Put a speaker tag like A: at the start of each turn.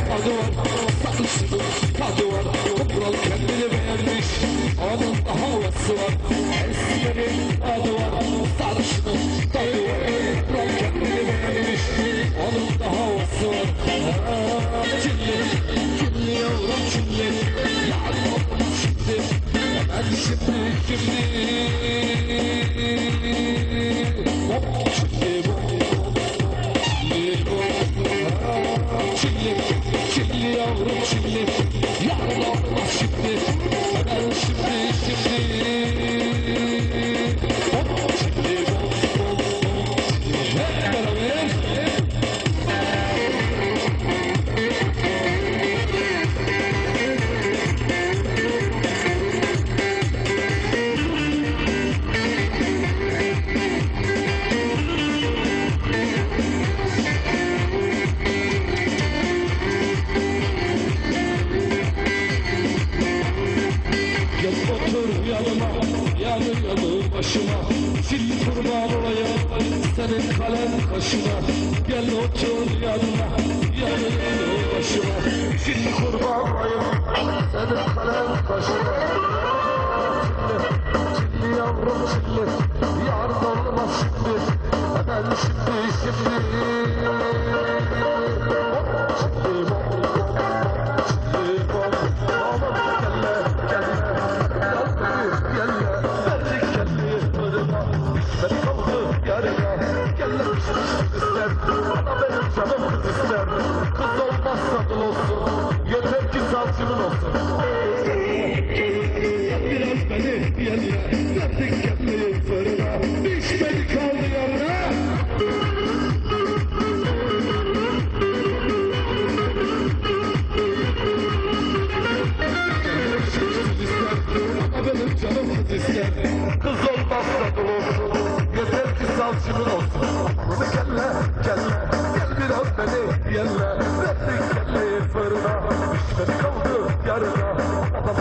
A: Adıvar tatlısıdır Adıvar kral kendini beğenmiş Onun havası var Esmeri Adıvar sarışını Adıvar kral kendini beğenmiş Onun havası var Kinli, kinli yavrum kinli Yarın olmaz şimdi Hemen şimdi kinli başıma. Sil kurban olayım, senin kalem kaşına Gel otur yanıma, yanı yanı başıma. Sil kurban olayım, senin kalem kaşına Çilli, yavrum çilli, yar olmaz şimdi. Hemen şimdi, şimdi benim canım kız ister Kız olmazsa olsun Yeter ki savcının olsun. Bunu kelle Gel biraz beni yerle Verdik kendini fırına. Düşmedi kaldı yarına. Adam